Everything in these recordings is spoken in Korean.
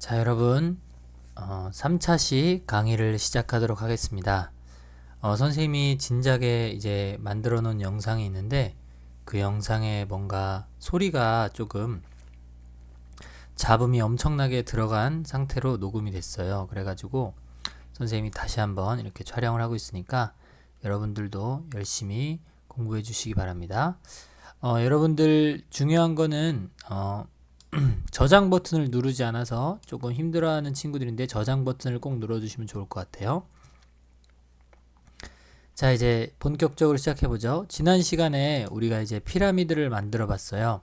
자, 여러분, 어, 3차시 강의를 시작하도록 하겠습니다. 어, 선생님이 진작에 이제 만들어 놓은 영상이 있는데 그 영상에 뭔가 소리가 조금 잡음이 엄청나게 들어간 상태로 녹음이 됐어요. 그래가지고 선생님이 다시 한번 이렇게 촬영을 하고 있으니까 여러분들도 열심히 공부해 주시기 바랍니다. 어, 여러분들 중요한 거는 어, 저장 버튼을 누르지 않아서 조금 힘들어하는 친구들인데 저장 버튼을 꼭 눌러주시면 좋을 것 같아요. 자 이제 본격적으로 시작해 보죠. 지난 시간에 우리가 이제 피라미드를 만들어 봤어요.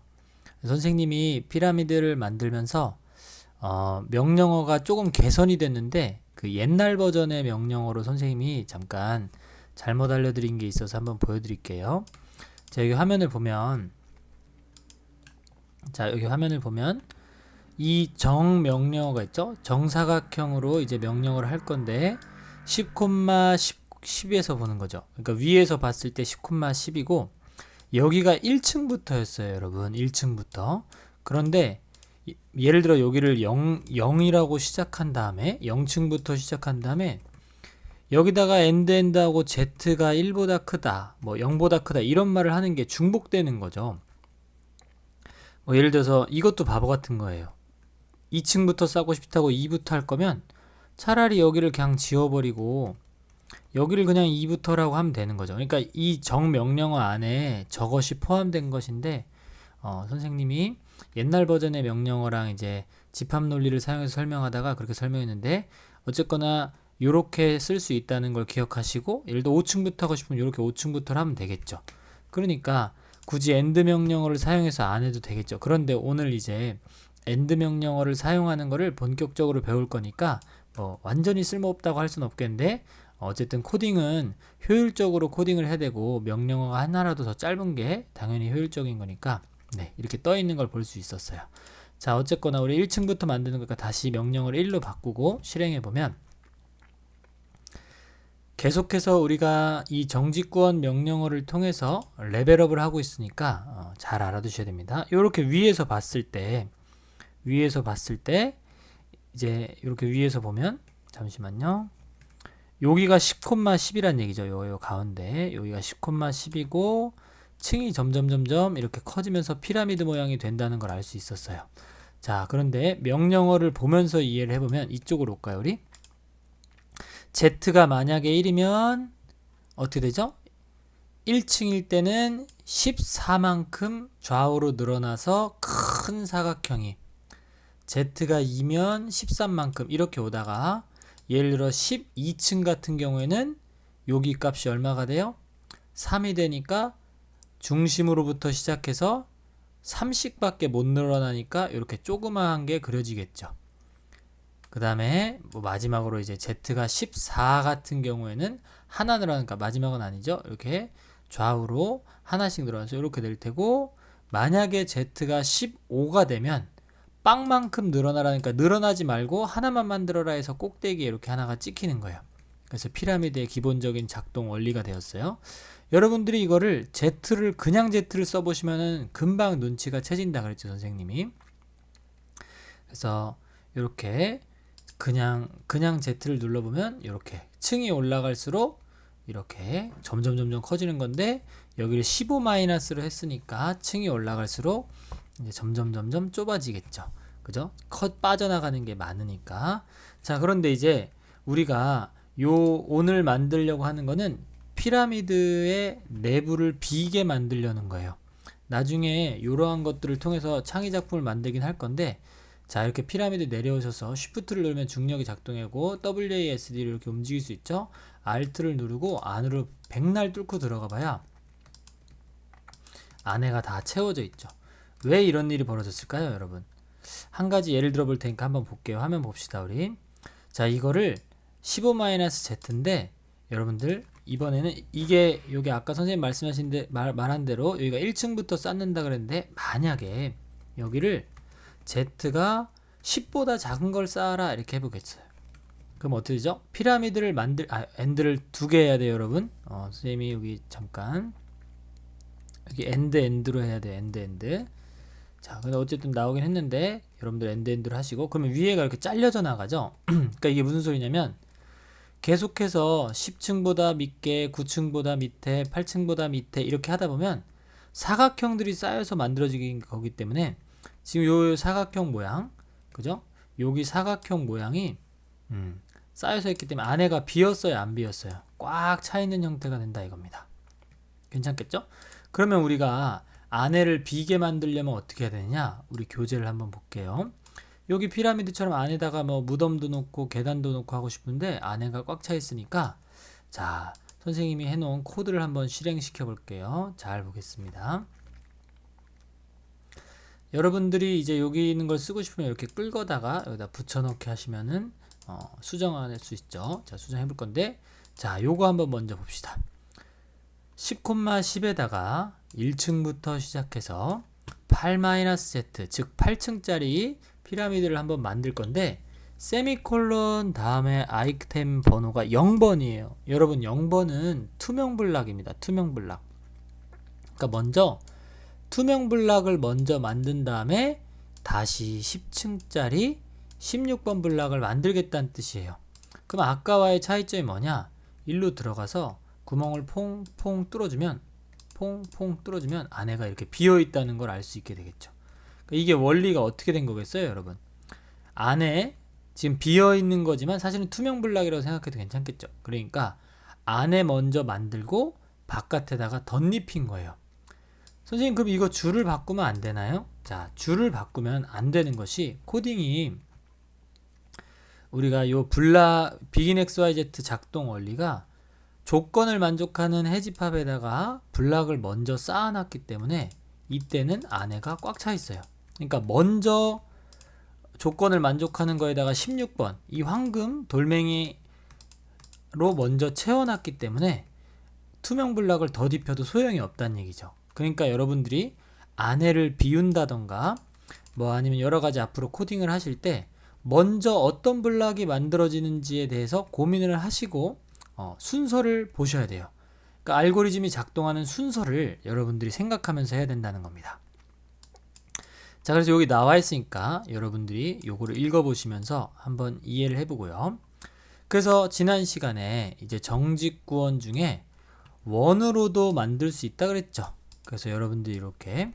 선생님이 피라미드를 만들면서 어, 명령어가 조금 개선이 됐는데 그 옛날 버전의 명령어로 선생님이 잠깐 잘못 알려드린 게 있어서 한번 보여드릴게요. 자 여기 화면을 보면 자 여기 화면을 보면 이 정 명령어가 있죠? 정사각형으로 이제 명령어를 할 건데 10, 10, 10에서 보는 거죠. 그러니까 위에서 봤을 때 10, 10이고 여기가 1층부터였어요 여러분. 1층부터. 그런데 예를 들어 여기를 0, 0이라고 시작한 다음에 0층부터 시작한 다음에 여기다가 엔드 엔드하고 z가 1보다 크다 뭐 0보다 크다 이런 말을 하는 게 중복되는 거죠 뭐 예를 들어서 이것도 바보 같은 거예요. 2층부터 싸고 싶다고 2부터 할 거면 차라리 여기를 그냥 지워버리고 여기를 그냥 2부터라고 하면 되는 거죠. 그러니까 이 정명령어 안에 저것이 포함된 것인데 어, 선생님이 옛날 버전의 명령어랑 이제 집합 논리를 사용해서 설명하다가 그렇게 설명했는데 어쨌거나 이렇게 쓸 수 있다는 걸 기억하시고 예를 들어 5층부터 하고 싶으면 이렇게 5층부터 하면 되겠죠. 그러니까 굳이 엔드 명령어를 사용해서 안 해도 되겠죠. 그런데 오늘 이제 엔드 명령어를 사용하는 것을 본격적으로 배울 거니까 뭐 완전히 쓸모없다고 할 수는 없겠는데 어쨌든 코딩은 효율적으로 코딩을 해야 되고 명령어가 하나라도 더 짧은 게 당연히 효율적인 거니까 네, 이렇게 떠 있는 걸 볼 수 있었어요. 자, 어쨌거나 우리 1층부터 만드는 거니까 다시 명령어를 1로 바꾸고 실행해 보면 계속해서 우리가 이 정직구원 명령어를 통해서 레벨업을 하고 있으니까 어, 잘 알아두셔야 됩니다. 이렇게 위에서 봤을 때 위에서 봤을 때 이제 이렇게 위에서 보면 잠시만요. 여기가 10,10이란 얘기죠. 요, 요 가운데 여기가 10,10이고 층이 점점 점점 이렇게 커지면서 피라미드 모양이 된다는 걸 알 수 있었어요. 자, 그런데 명령어를 보면서 이해를 해보면 이쪽으로 올까요, 우리? Z가 만약에 1이면 어떻게 되죠? 1층일 때는 14만큼 좌우로 늘어나서 큰 사각형이 z가 2면 13만큼 이렇게 오다가 예를 들어 12층 같은 경우에는 여기 값이 얼마가 돼요? 3이 되니까 중심으로부터 시작해서 30밖에 못 늘어나니까 이렇게 조그마한 게 그려지겠죠. 그 다음에 뭐 마지막으로 이제 Z가 14 같은 경우에는 하나 늘어나니까 마지막은 아니죠. 이렇게 좌우로 하나씩 늘어나서 이렇게 될 테고 만약에 Z가 15가 되면 빵만큼 늘어나라니까 늘어나지 말고 하나만 만들어라 해서 꼭대기에 이렇게 하나가 찍히는 거예요. 그래서 피라미드의 기본적인 작동 원리가 되었어요. 여러분들이 이거를 Z를 그냥 Z를 써보시면은 금방 눈치가 채진다 그랬죠 선생님이. 그래서 이렇게 그냥 그냥 Z를 눌러보면 이렇게 층이 올라갈수록 이렇게 점점 점점 커지는 건데 여기를 15 마이너스로 했으니까 층이 올라갈수록 이제 점점 점점 좁아지겠죠. 그죠? 컷 빠져나가는 게 많으니까. 자, 그런데 이제 우리가 요 오늘 만들려고 하는 거는 피라미드의 내부를 비게 만들려는 거예요. 나중에 이러한 것들을 통해서 창의 작품을 만들긴 할 건데 자 이렇게 피라미드 내려오셔서 Shift를 누르면 중력이 작동하고 WASD를 이렇게 움직일 수 있죠? Alt를 누르고 안으로 백날 뚫고 들어가 봐야 안에가 다 채워져 있죠. 왜 이런 일이 벌어졌을까요 여러분? 한 가지 예를 들어 볼 테니까 한번 볼게요. 화면 봅시다 우리. 자 이거를 15-z인데 여러분들 이번에는 이게 여기 아까 선생님 말씀하신 데 말, 말한 대로 여기가 1층부터 쌓는다 그랬는데 만약에 여기를 z가 10보다 작은 걸 쌓아라 이렇게 해보겠어요. 그럼 어떻게 되죠? 피라미드를 만들 아 엔드를 두 개 해야 돼요, 여러분. 어, 선생님이 여기 잠깐 여기 엔드 엔드로 해야 돼. 엔드 엔드. 자, 근데 어쨌든 나오긴 했는데 여러분들 엔드 엔드를 하시고 그러면 위에가 이렇게 잘려져 나가죠. 그러니까 이게 무슨 소리냐면 계속해서 10층보다 밑에, 9층보다 밑에, 8층보다 밑에 이렇게 하다 보면 사각형들이 쌓여서 만들어지긴 거기 때문에 지금 요 사각형 모양, 그죠? 여기 사각형 모양이 음, 쌓여서 있기 때문에 안에가 비었어요, 안 비었어요? 꽉 차 있는 형태가 된다 이겁니다. 괜찮겠죠? 그러면 우리가 안에를 비게 만들려면 어떻게 해야 되느냐? 우리 교재를 한번 볼게요. 여기 피라미드처럼 안에다가 뭐 무덤도 놓고 계단도 놓고 하고 싶은데 안에가 꽉 차 있으니까 자 선생님이 해놓은 코드를 한번 실행시켜 볼게요. 잘 보겠습니다. 여러분들이 이제 여기 있는 걸 쓰고 싶으면 이렇게 끌거다가 여기다 붙여넣기 하시면은 어, 수정할 수 있죠. 자 수정해 볼 건데 자 요거 한번 먼저 봅시다. 10,10에다가 1층부터 시작해서 8-z 즉 8층짜리 피라미드를 한번 만들 건데 세미콜론 다음에 아이템 번호가 0번이에요. 여러분 0번은 투명 블락입니다. 투명 블락. 그러니까 먼저 투명 블락을 먼저 만든 다음에 다시 10층짜리 16번 블락을 만들겠다는 뜻이에요. 그럼 아까와의 차이점이 뭐냐? 일로 들어가서 구멍을 퐁퐁 뚫어주면 퐁퐁 뚫어주면 안에가 이렇게 비어 있다는 걸 알 수 있게 되겠죠. 그러니까 이게 원리가 어떻게 된 거겠어요, 여러분? 안에 지금 비어 있는 거지만 사실은 투명 블락이라고 생각해도 괜찮겠죠. 그러니까 안에 먼저 만들고 바깥에다가 덧입힌 거예요. 선생님 그럼 이거 줄을 바꾸면 안 되나요? 자, 줄을 바꾸면 안 되는 것이 코딩이 우리가 요 블락 비긴 XYZ 작동 원리가 조건을 만족하는 해집합에다가 블락을 먼저 쌓아놨기 때문에 이때는 안에가 꽉 차 있어요. 그러니까 먼저 조건을 만족하는 거에다가 16번 이 황금 돌멩이로 먼저 채워놨기 때문에 투명 블락을 더 딥혀도 소용이 없다는 얘기죠. 그러니까 여러분들이 안에를 비운다던가 뭐 아니면 여러 가지 앞으로 코딩을 하실 때 먼저 어떤 블락이 만들어지는지에 대해서 고민을 하시고 어, 순서를 보셔야 돼요. 그러니까 알고리즘이 작동하는 순서를 여러분들이 생각하면서 해야 된다는 겁니다. 자, 그래서 여기 나와 있으니까 여러분들이 요거를 읽어보시면서 한번 이해를 해보고요. 그래서 지난 시간에 이제 정직구원 중에 원으로도 만들 수 있다 그랬죠. 그래서 여러분들이 이렇게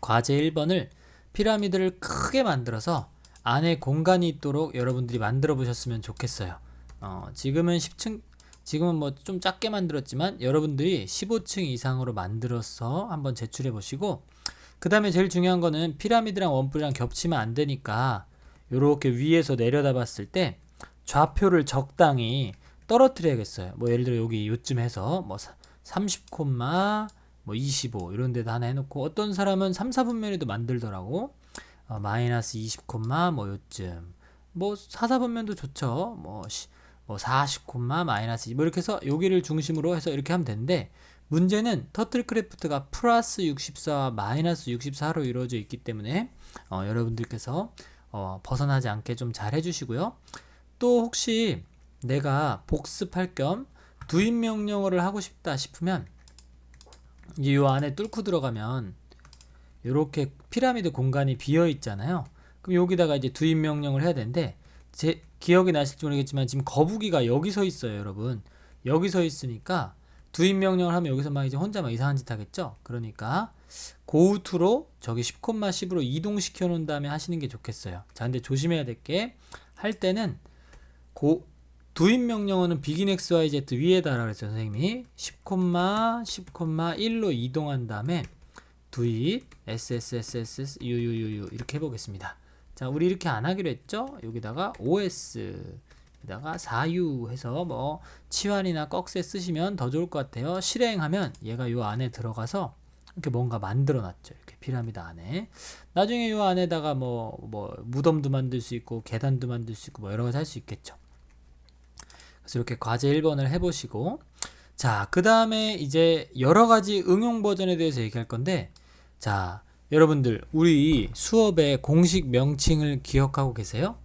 과제 1번을 피라미드를 크게 만들어서 안에 공간이 있도록 여러분들이 만들어 보셨으면 좋겠어요. 어, 지금은 10층, 지금은 뭐 좀 작게 만들었지만 여러분들이 15층 이상으로 만들어서 한번 제출해 보시고 그 다음에 제일 중요한 거는 피라미드랑 원뿔이랑 겹치면 안 되니까 이렇게 위에서 내려다 봤을 때 좌표를 적당히 떨어뜨려야겠어요. 뭐 예를 들어 여기 요쯤 해서 뭐 30 콤마 뭐 25 이런 데다 하나 해놓고 어떤 사람은 3, 4분면에도 만들더라고. 어, 마이너스 20 콤마 뭐 요쯤 뭐 4, 4분면도 좋죠. 뭐, 시, 뭐 40 콤마 마이너스 뭐 이렇게 해서 여기를 중심으로 해서 이렇게 하면 되는데 문제는 터틀크래프트가 플러스 64와 마이너스 64로 이루어져 있기 때문에 어, 여러분들께서 어, 벗어나지 않게 좀 잘 해주시고요. 또 혹시 내가 복습할 겸 두입 명령어를 하고 싶다 싶으면 이 안에 뚫고 들어가면 이렇게 피라미드 공간이 비어 있잖아요. 그럼 여기다가 이제 두입 명령을 해야 되는데 제 기억이 나실지 모르겠지만 지금 거북이가 여기 서 있어요, 여러분. 여기 서 있으니까 두입 명령을 하면 여기서 막 이제 혼자 막 이상한 짓 하겠죠. 그러니까 고우투로 저기 10,10으로 이동시켜 놓은 다음에 하시는 게 좋겠어요. 자, 근데 조심해야 될 게 할 때는 고 두입 명령어는 begin xyz 위에다라 그랬어요, 선생님이. 10, 10,1로 이동한 다음에 두입 sssss uuu 이렇게 해보겠습니다. 자, 우리 이렇게 안 하기로 했죠? 여기다가 os 에다가 4u 해서 뭐 치환이나 꺽쇠 쓰시면 더 좋을 것 같아요. 실행하면 얘가 요 안에 들어가서 이렇게 뭔가 만들어 놨죠. 이렇게 피라미드 안에. 나중에 요 안에다가 뭐, 뭐, 무덤도 만들 수 있고, 계단도 만들 수 있고, 뭐, 여러 가지 할 수 있겠죠. 그래서 이렇게 과제 1번을 해보시고, 자, 그 다음에 이제 여러 가지 응용 버전에 대해서 얘기할 건데, 자, 여러분들, 우리 수업의 공식 명칭을 기억하고 계세요?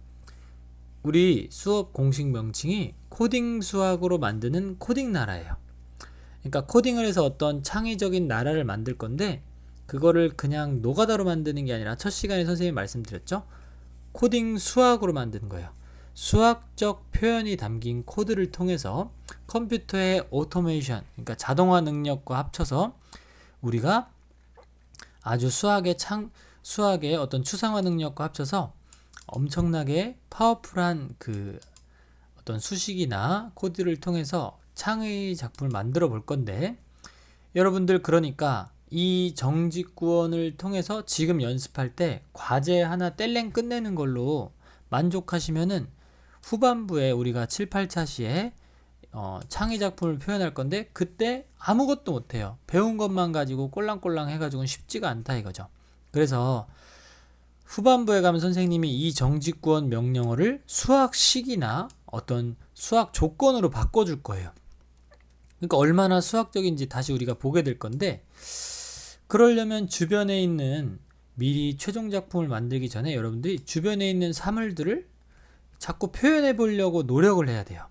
우리 수업 공식 명칭이 코딩 수학으로 만드는 코딩 나라예요. 그러니까 코딩을 해서 어떤 창의적인 나라를 만들 건데 그거를 그냥 노가다로 만드는 게 아니라 첫 시간에 선생님이 말씀드렸죠. 코딩 수학으로 만드는 거예요. 수학적 표현이 담긴 코드를 통해서 컴퓨터의 오토메이션, 그러니까 자동화 능력과 합쳐서 우리가 아주 수학의 창, 수학의 어떤 추상화 능력과 합쳐서 엄청나게 파워풀한 그 어떤 수식이나 코드를 통해서 창의 작품을 만들어 볼 건데 여러분들 그러니까 이 정직구원을 통해서 지금 연습할 때 과제 하나 뗄랭 끝내는 걸로 만족하시면은 후반부에 우리가 7, 8차 시에 어, 창의 작품을 표현할 건데 그때 아무것도 못해요. 배운 것만 가지고 꼴랑꼴랑 해가지고는 쉽지가 않다 이거죠. 그래서 후반부에 가면 선생님이 이 정직구원 명령어를 수학식이나 어떤 수학 조건으로 바꿔줄 거예요. 그러니까 얼마나 수학적인지 다시 우리가 보게 될 건데 그러려면 주변에 있는 미리 최종 작품을 만들기 전에 여러분들이 주변에 있는 사물들을 자꾸 표현해 보려고 노력을 해야 돼요.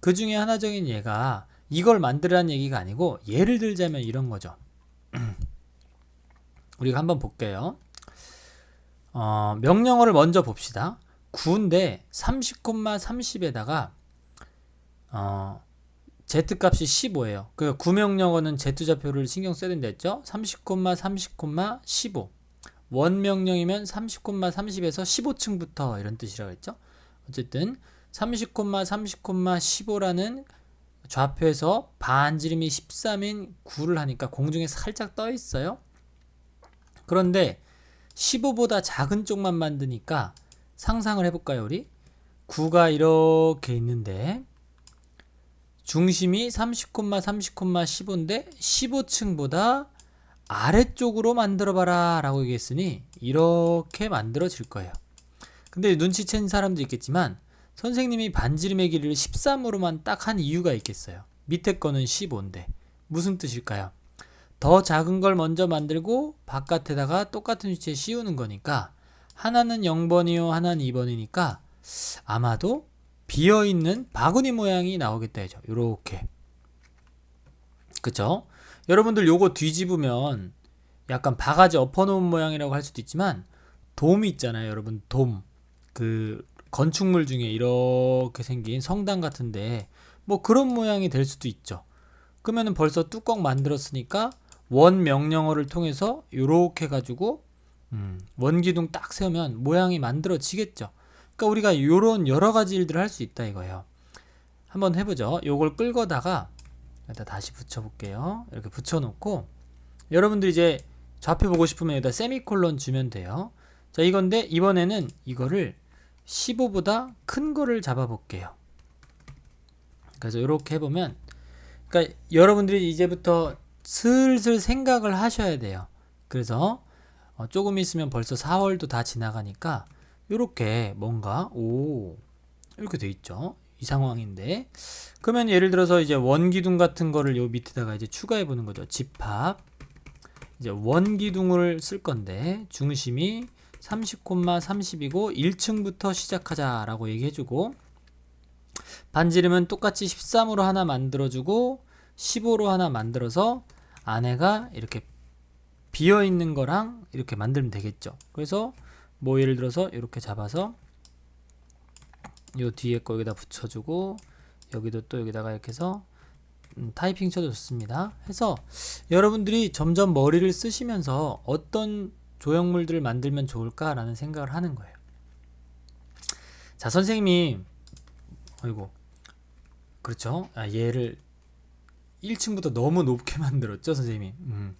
그 중에 하나적인 예가 이걸 만들라는 얘기가 아니고 예를 들자면 이런 거죠. 우리가 한번 볼게요. 어, 명령어를 먼저 봅시다. 9인데 30,30에다가 어, z값이 15예요. 그 구명령어는 z 좌표를 신경 써야 된다 했죠. 30, 30, 15. 원명령이면 30, 30에서 15층부터 이런 뜻이라고 했죠. 어쨌든 30, 30, 15라는 좌표에서 반지름이 13인 9를 하니까 공중에 살짝 떠 있어요. 그런데 15보다 작은 쪽만 만드니까 상상을 해볼까요, 우리? 9가 이렇게 있는데 중심이 30, 30, 15인데 15층보다 아래쪽으로 만들어봐라 라고 얘기했으니 이렇게 만들어질 거예요. 근데 눈치챈 사람도 있겠지만 선생님이 반지름의 길이를 13으로만 딱 한 이유가 있겠어요. 밑에 거는 15인데 무슨 뜻일까요? 더 작은 걸 먼저 만들고 바깥에다가 똑같은 위치에 씌우는 거니까 하나는 0번이요 하나는 2번이니까 아마도 비어있는 바구니 모양이 나오겠다 해죠 요렇게 그쵸? 여러분들 요거 뒤집으면 약간 바가지 엎어놓은 모양이라고 할 수도 있지만 돔 있잖아요 여러분 돔 그 건축물 중에 이렇게 생긴 성당 같은데 뭐 그런 모양이 될 수도 있죠 그러면은 벌써 뚜껑 만들었으니까 원 명령어를 통해서 요렇게 가지고 음, 원기둥 딱 세우면 모양이 만들어지겠죠. 그러니까 우리가 요런 여러 가지 일들을 할 수 있다 이거예요. 한번 해보죠. 요걸 끌거다가 일단 다시 붙여볼게요. 이렇게 붙여놓고 여러분들 이제 좌표 보고 싶으면 여기다 세미콜론 주면 돼요. 자 이건데 이번에는 이거를 15보다 큰 거를 잡아볼게요. 그래서 이렇게 해보면 그러니까 여러분들이 이제부터 슬슬 생각을 하셔야 돼요. 그래서 어, 조금 있으면 벌써 4월도 다 지나가니까 이렇게 뭔가 오 이렇게 돼 있죠. 이 상황인데 그러면 예를 들어서 이제 원기둥 같은 거를 요 밑에다가 이제 추가해 보는 거죠. 집합 이제 원기둥을 쓸 건데 중심이 30,30이고 1층부터 시작하자라고 얘기해주고 반지름은 똑같이 13으로 하나 만들어주고 15로 하나 만들어서 안에가 이렇게 비어 있는 거랑 이렇게 만들면 되겠죠. 그래서 뭐 예를 들어서 이렇게 잡아서 요 뒤에 거 여기다 붙여주고 여기도 또 여기다가 이렇게 해서 음, 타이핑 쳐도 좋습니다. 해서 여러분들이 점점 머리를 쓰시면서 어떤 조형물들을 만들면 좋을까라는 생각을 하는 거예요. 자, 선생님이 어이고 그렇죠. 아, 얘를 1층부터 너무 높게 만들었죠, 선생님이. 음.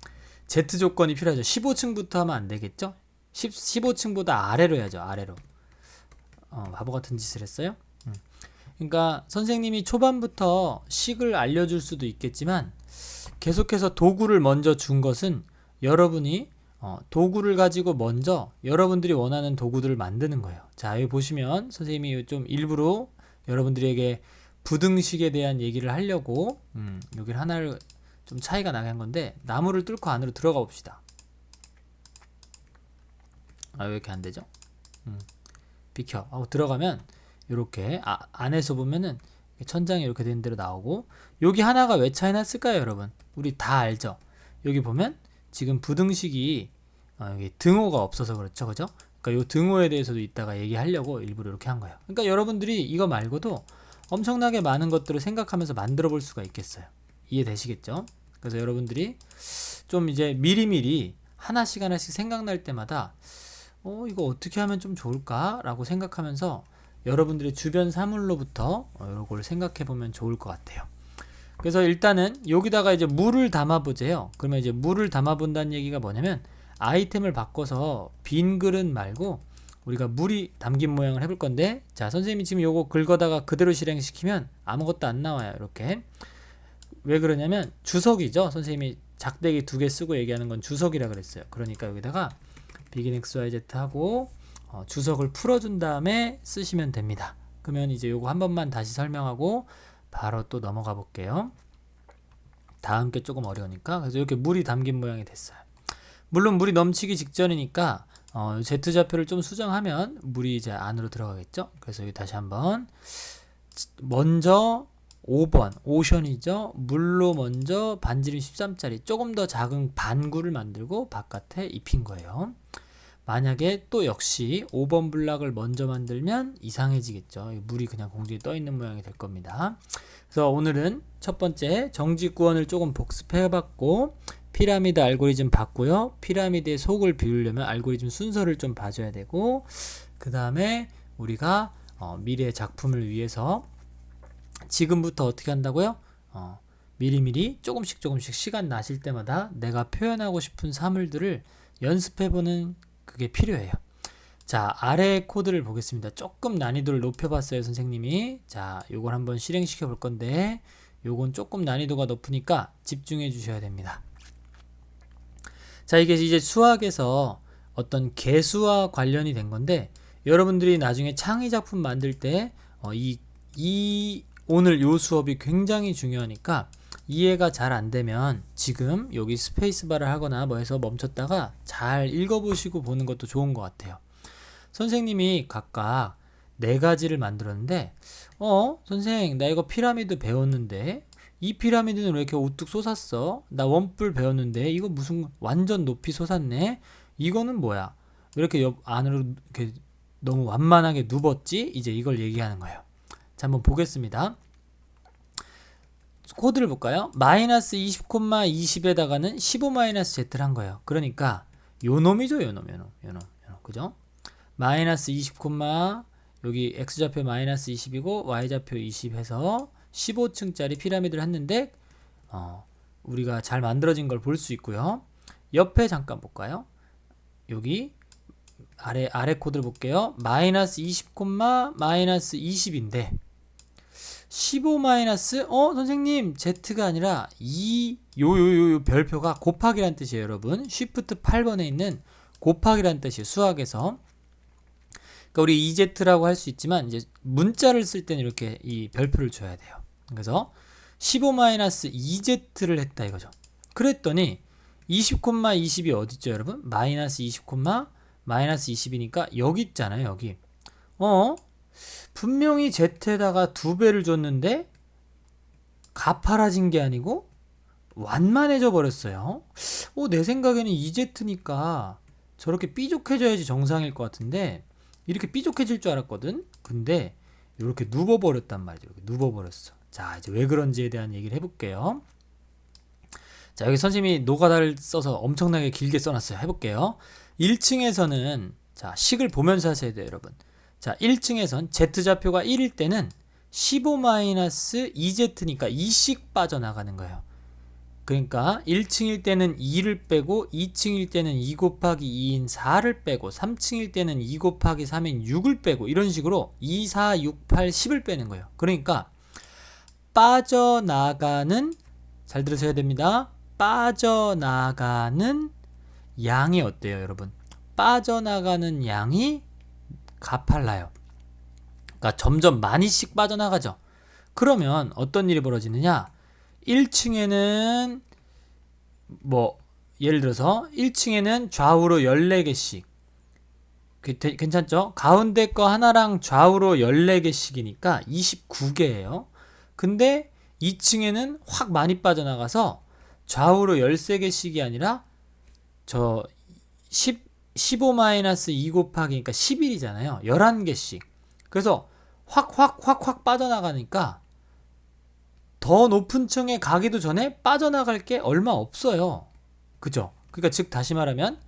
Z 조건이 필요하죠. 15층부터 하면 안 되겠죠? 10, 15층보다 아래로 해야죠, 아래로. 어, 바보 같은 짓을 했어요? 음. 그러니까 선생님이 초반부터 식을 알려줄 수도 있겠지만 계속해서 도구를 먼저 준 것은 여러분이 어, 도구를 가지고 먼저 여러분들이 원하는 도구들을 만드는 거예요. 자, 여기 보시면 선생님이 좀 일부러 여러분들에게 부등식에 대한 얘기를 하려고 음, 여기 하나를 좀 차이가 나게 한 건데 나무를 뚫고 안으로 들어가 봅시다. 아, 왜 이렇게 안 되죠? 음, 비켜. 하고 들어가면 이렇게 아, 안에서 보면은 천장이 이렇게 된 대로 나오고 여기 하나가 왜 차이 났을까요, 여러분? 우리 다 알죠? 여기 보면 지금 부등식이 어, 여기 등호가 없어서 그렇죠, 그죠? 그러니까 요 등호에 대해서도 이따가 얘기하려고 일부러 이렇게 한 거예요. 그러니까 여러분들이 이거 말고도 엄청나게 많은 것들을 생각하면서 만들어 볼 수가 있겠어요. 이해되시겠죠? 그래서 여러분들이 좀 이제 미리미리 하나씩 하나씩 생각날 때마다 어, 이거 어떻게 하면 좀 좋을까라고 생각하면서 여러분들의 주변 사물로부터 어, 이걸 생각해 보면 좋을 것 같아요. 그래서 일단은 여기다가 이제 물을 담아 보세요. 그러면 이제 물을 담아 본다는 얘기가 뭐냐면 아이템을 바꿔서 빈 그릇 말고 우리가 물이 담긴 모양을 해볼 건데 자 선생님이 지금 요거 긁어다가 그대로 실행시키면 아무것도 안 나와요 이렇게. 왜 그러냐면 주석이죠. 선생님이 작대기 두 개 쓰고 얘기하는 건 주석이라 그랬어요. 그러니까 여기다가 비긴 xyz 하고 어, 주석을 풀어준 다음에 쓰시면 됩니다. 그러면 이제 요거 한 번만 다시 설명하고 바로 또 넘어가 볼게요 다음 게 조금 어려우니까 그래서 이렇게 물이 담긴 모양이 됐어요 물론 물이 넘치기 직전이니까 어, Z좌표를 좀 수정하면 물이 이제 안으로 들어가겠죠. 그래서 여기 다시 한번 먼저 5번 오션이죠. 물로 먼저 반지름 13짜리 조금 더 작은 반구를 만들고 바깥에 입힌 거예요. 만약에 또 역시 5번 블락을 먼저 만들면 이상해지겠죠. 물이 그냥 공중에 떠 있는 모양이 될 겁니다. 그래서 오늘은 첫 번째 정지 구원을 조금 복습해 봤고 피라미드 알고리즘 봤고요. 피라미드의 속을 비우려면 알고리즘 순서를 좀 봐줘야 되고 그 다음에 우리가 어, 미래 작품을 위해서 지금부터 어떻게 한다고요? 어, 미리미리 조금씩 조금씩 시간 나실 때마다 내가 표현하고 싶은 사물들을 연습해보는 그게 필요해요. 자, 아래 코드를 보겠습니다. 조금 난이도를 높여봤어요, 선생님이. 자, 요걸 한번 실행시켜 볼 건데, 요건 조금 난이도가 높으니까 집중해 주셔야 됩니다. 자, 이게 이제 수학에서 어떤 개수와 관련이 된 건데 여러분들이 나중에 창의 작품 만들 때 어, 이, 이 오늘 요 수업이 굉장히 중요하니까 이해가 잘 안 되면 지금 여기 스페이스바를 하거나 뭐 해서 멈췄다가 잘 읽어보시고 보는 것도 좋은 것 같아요. 선생님이 각각 네 가지를 만들었는데 어 선생 나 이거 피라미드 배웠는데 이 피라미드는 왜 이렇게 우뚝 솟았어? 나 원뿔 배웠는데 이거 무슨 완전 높이 솟았네? 이거는 뭐야? 왜 이렇게 옆 안으로 이렇게 너무 완만하게 누웠지? 이제 이걸 얘기하는 거예요. 자, 한번 보겠습니다. 코드를 볼까요? 마이너스 20,20에다가는 15 마이너스 z를 한 거예요. 그러니까 요 놈이죠, 요 놈, 요 놈, 요 놈, 요 놈, 그죠? 마이너스 20, 여기 x좌표 마이너스 20이고 y좌표 20 해서 15층짜리 피라미드를 했는데 어, 우리가 잘 만들어진 걸 볼 수 있고요. 옆에 잠깐 볼까요? 여기 아래 아래 코드를 볼게요. 마이너스 20, 마이너스 20인데 15 마이너스 어 선생님 z가 아니라 2 요요요 요 별표가 곱하기란 뜻이에요, 여러분. 쉬프트 8번에 있는 곱하기란 뜻이에요. 수학에서. 그러니까 우리 EZ라고 할 수 있지만 이제 문자를 쓸 때는 이렇게 이 별표를 줘야 돼요. 그래서 15-2z를 했다 이거죠. 그랬더니 20, 20이 어딨죠, 여러분? 마이너스 20, 마이너스 20이니까 여기 있잖아요, 여기. 어? 분명히 z에다가 두 배를 줬는데 가파라진 게 아니고 완만해져 버렸어요. 어, 내 생각에는 2z니까 저렇게 삐죽해져야지 정상일 것 같은데 이렇게 삐죽해질 줄 알았거든. 근데 이렇게 누워버렸단 말이죠. 누워버렸어. 자, 이제 왜 그런지에 대한 얘기를 해볼게요. 자, 여기 선생님이 노가다를 써서 엄청나게 길게 써놨어요. 해볼게요. 1층에서는 자, 식을 보면서 하셔야 돼요, 여러분. 자, 1층에선 Z좌표가 1일 때는 15-2Z니까 2씩 빠져나가는 거예요. 그러니까 1층일 때는 2를 빼고 2층일 때는 2 곱하기 2인 4를 빼고 3층일 때는 2 곱하기 3인 6을 빼고 이런 식으로 2, 4, 6, 8, 10을 빼는 거예요. 그러니까 빠져나가는 잘 들으셔야 됩니다. 빠져나가는 양이 어때요, 여러분? 빠져나가는 양이 가팔라요. 그러니까 점점 많이씩 빠져나가죠. 그러면 어떤 일이 벌어지느냐? 1층에는 뭐 예를 들어서 1층에는 좌우로 14개씩 괜찮죠? 가운데 거 하나랑 좌우로 14개씩이니까 29개예요. 근데 2층에는 확 많이 빠져나가서 좌우로 13개씩이 아니라 저 10, 15 마이너스 2 곱하기 그러니까 11이잖아요. 11개씩. 그래서 확 확 확 확 빠져나가니까 더 높은 층에 가기도 전에 빠져나갈 게 얼마 없어요. 그죠? 그러니까 즉 다시 말하면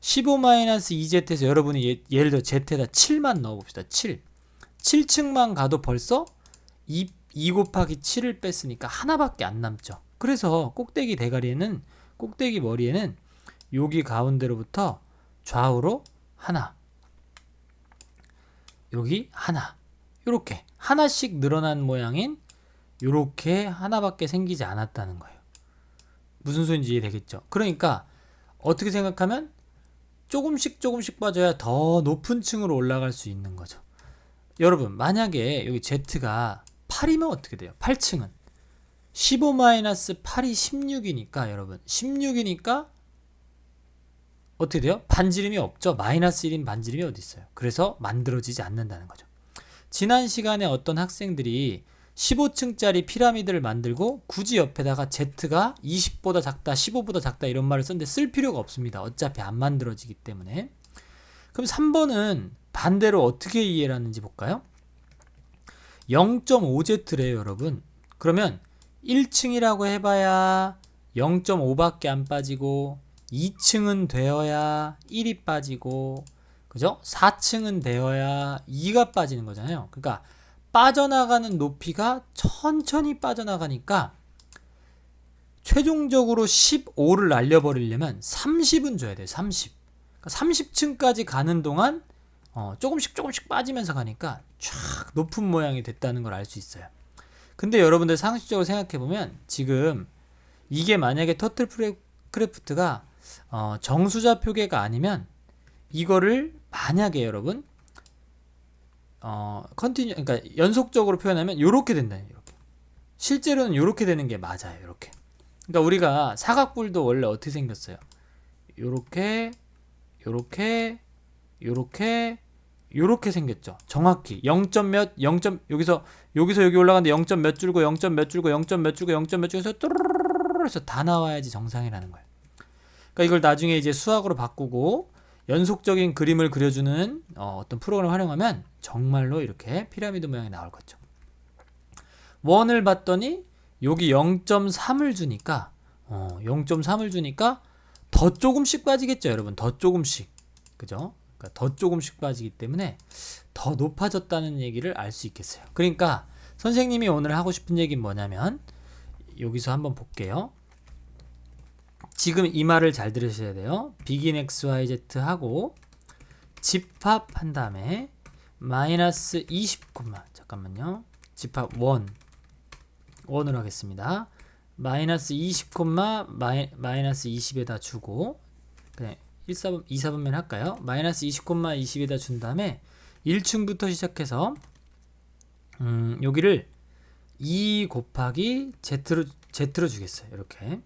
15 마이너스 2z에서 여러분이 예, 예를 들어 z에다 7만 넣어봅시다. 7. 7층만 가도 벌써 2, 2 곱하기 7을 뺐으니까 하나밖에 안 남죠. 그래서 꼭대기 대가리에는 꼭대기 머리에는 여기 가운데로부터 좌우로 하나 여기 하나 요렇게 하나씩 늘어난 모양인 요렇게 하나밖에 생기지 않았다는 거예요. 무슨 소리인지 이해되겠죠? 그러니까 어떻게 생각하면 조금씩 조금씩 빠져야 더 높은 층으로 올라갈 수 있는 거죠. 여러분 만약에 여기 Z가 8이면 어떻게 돼요? 8층은 15-8이 16이니까 여러분 16이니까 어떻게 돼요? 반지름이 없죠. 마이너스 1인 반지름이 어디 있어요? 그래서 만들어지지 않는다는 거죠. 지난 시간에 어떤 학생들이 15층짜리 피라미드를 만들고 굳이 옆에다가 Z가 20보다 작다, 15보다 작다 이런 말을 썼는데 쓸 필요가 없습니다. 어차피 안 만들어지기 때문에. 그럼 3번은 반대로 어떻게 이해를 하는지 볼까요? 0.5Z래요, 여러분. 그러면 1층이라고 해봐야 0.5밖에 안 빠지고 2층은 되어야 1이 빠지고 그죠? 4층은 되어야 2가 빠지는 거잖아요. 그러니까 빠져나가는 높이가 천천히 빠져나가니까 최종적으로 15를 날려버리려면 30은 줘야 돼요. 30. 그러니까 30층까지 가는 동안 어, 조금씩 조금씩 빠지면서 가니까 쫙 높은 모양이 됐다는 걸 알 수 있어요. 근데 여러분들 상식적으로 생각해 보면 지금 이게 만약에 터틀 크래프트가 어, 정수자 표계가 아니면 이거를 만약에 여러분 어 컨티뉴 그러니까 연속적으로 표현하면 이렇게 된다는 이렇게. 실제로는 이렇게 되는 게 맞아요 이렇게. 그러니까 우리가 사각뿔도 원래 어떻게 생겼어요? 요렇게 요렇게 요렇게 요렇게 생겼죠. 정확히. 0점 몇 0점 여기서 여기서 여기 올라가는데 0점 몇 줄고 0점 몇 줄고 0점 몇 줄고 0점 몇 줄고 해서 뚜루루루루 해서 다 나와야지 정상이라는 거예요 그러니까 이걸 나중에 이제 수학으로 바꾸고 연속적인 그림을 그려주는 어, 떤 프로그램을 활용하면 정말로 이렇게 피라미드 모양이 나올 거죠. 원을 봤더니 여기 0.3을 주니까 어, 0.3을 주니까 더 조금씩 빠지겠죠, 여러분. 더 조금씩. 그죠? 그러니까 더 조금씩 빠지기 때문에 더 높아졌다는 얘기를 알 수 있겠어요. 그러니까 선생님이 오늘 하고 싶은 얘기는 뭐냐면 여기서 한번 볼게요. 지금 이 말을 잘 들으셔야 돼요. begin xyz 하고 집합한 다음에 마이너스 20, 잠깐만요. 집합 1 1으로 하겠습니다. 마이너스 20, 마이, 마이너스 20에다 주고 그냥 1, 4번, 2, 4번면 할까요? 마이너스 20, 20에다 준 다음에 1층부터 시작해서 음, 여기를 2 곱하기 z로, z로 주겠어요. 이렇게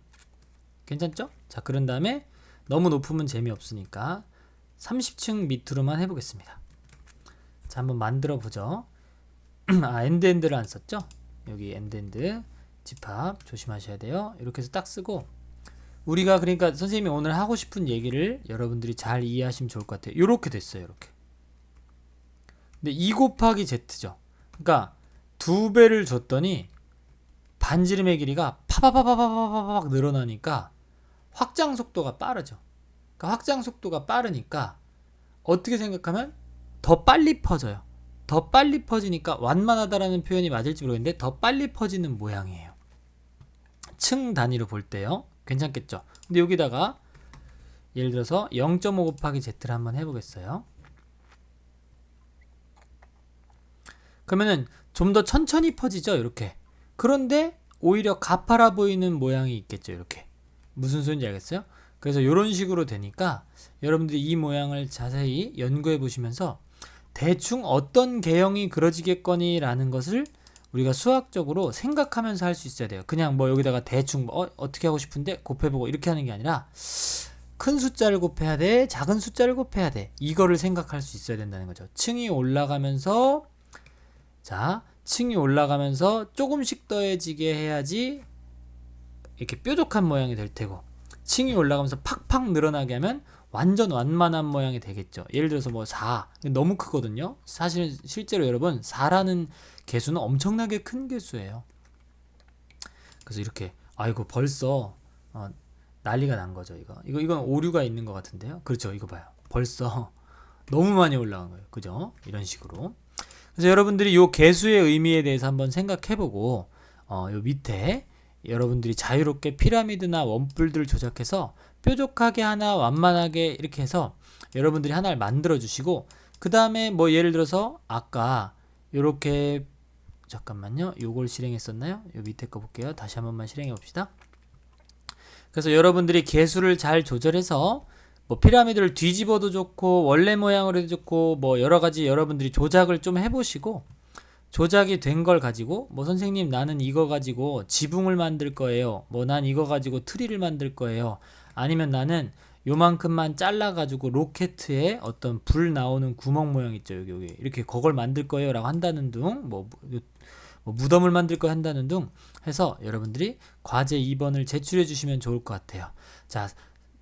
괜찮죠? 자, 그런 다음에 너무 높으면 재미없으니까 30층 밑으로만 해보겠습니다. 자, 한번 만들어 보죠. 아, 엔드엔드를 안 썼죠? 여기 엔드엔드 집합 조심하셔야 돼요. 이렇게 해서 딱 쓰고 우리가 그러니까 선생님이 오늘 하고 싶은 얘기를 여러분들이 잘 이해하시면 좋을 것 같아요. 이렇게 됐어요. 이렇게. 근데 2 곱하기 z죠. 그러니까 두 배를 줬더니 반지름의 길이가 파바바바바바박 늘어나니까 확장 속도가 빠르죠. 그러니까 확장 속도가 빠르니까 어떻게 생각하면 더 빨리 퍼져요. 더 빨리 퍼지니까 완만하다라는 표현이 맞을지 모르겠는데 더 빨리 퍼지는 모양이에요. 층 단위로 볼 때요. 괜찮겠죠? 근데 여기다가 예를 들어서 0.5 곱하기 z를 한번 해보겠어요. 그러면은 좀 더 천천히 퍼지죠, 이렇게. 그런데 오히려 가파라 보이는 모양이 있겠죠, 이렇게. 무슨 소리인지 알겠어요? 그래서 이런 식으로 되니까 여러분들이 이 모양을 자세히 연구해 보시면서 대충 어떤 개형이 그려지겠거니 라는 것을 우리가 수학적으로 생각하면서 할 수 있어야 돼요. 그냥 뭐 여기다가 대충 뭐 어, 떻게 하고 싶은데 곱해보고 이렇게 하는 게 아니라 큰 숫자를 곱해야 돼, 작은 숫자를 곱해야 돼. 이거를 생각할 수 있어야 된다는 거죠. 층이 올라가면서 자, 층이 올라가면서 조금씩 더해지게 해야지 이렇게 뾰족한 모양이 될 테고 층이 올라가면서 팍팍 늘어나게 하면 완전 완만한 모양이 되겠죠. 예를 들어서 뭐 4. 너무 크거든요. 사실 실제로 여러분 4라는 개수는 엄청나게 큰 개수예요. 그래서 이렇게 아이고 벌써 어, 난리가 난 거죠, 이거. 이거 이건 오류가 있는 것 같은데요. 그렇죠. 이거 봐요. 벌써 너무 많이 올라간 거예요. 그죠? 이런 식으로. 그래서 여러분들이 요 개수의 의미에 대해서 한번 생각해 보고 어, 요 밑에 여러분들이 자유롭게 피라미드나 원뿔들을 조작해서 뾰족하게 하나 완만하게 이렇게 해서 여러분들이 하나를 만들어 주시고 그 다음에 뭐 예를 들어서 아까 요렇게 잠깐만요. 요걸 실행했었나요? 요 밑에 거 볼게요. 다시 한 번만 실행해 봅시다. 그래서 여러분들이 개수를 잘 조절해서 뭐 피라미드를 뒤집어도 좋고 원래 모양으로 해도 좋고 뭐 여러 가지 여러분들이 조작을 좀 해보시고 조작이 된 걸 가지고 뭐 선생님 나는 이거 가지고 지붕을 만들 거예요. 뭐 난 이거 가지고 트리를 만들 거예요. 아니면 나는 요만큼만 잘라 가지고 로켓에 어떤 불 나오는 구멍 모양 있죠. 여기 여기 이렇게 그걸 만들 거예요라고 한다는 둥뭐 뭐 무덤을 만들 거 한다는 둥 해서 여러분들이 과제 2번을 제출해 주시면 좋을 것 같아요. 자,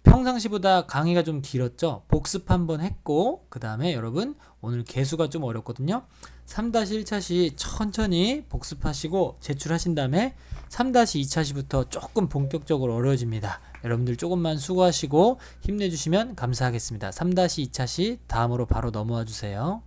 평상시보다 강의가 좀 길었죠? 복습 한번 했고, 그 다음에 여러분, 오늘 개수가 좀 어렵거든요? 3-1차 시 천천히 복습하시고 제출하신 다음에 3-2차 시부터 조금 본격적으로 어려워집니다. 여러분들 조금만 수고하시고 힘내주시면 감사하겠습니다. 3-2차 시 다음으로 바로 넘어와 주세요.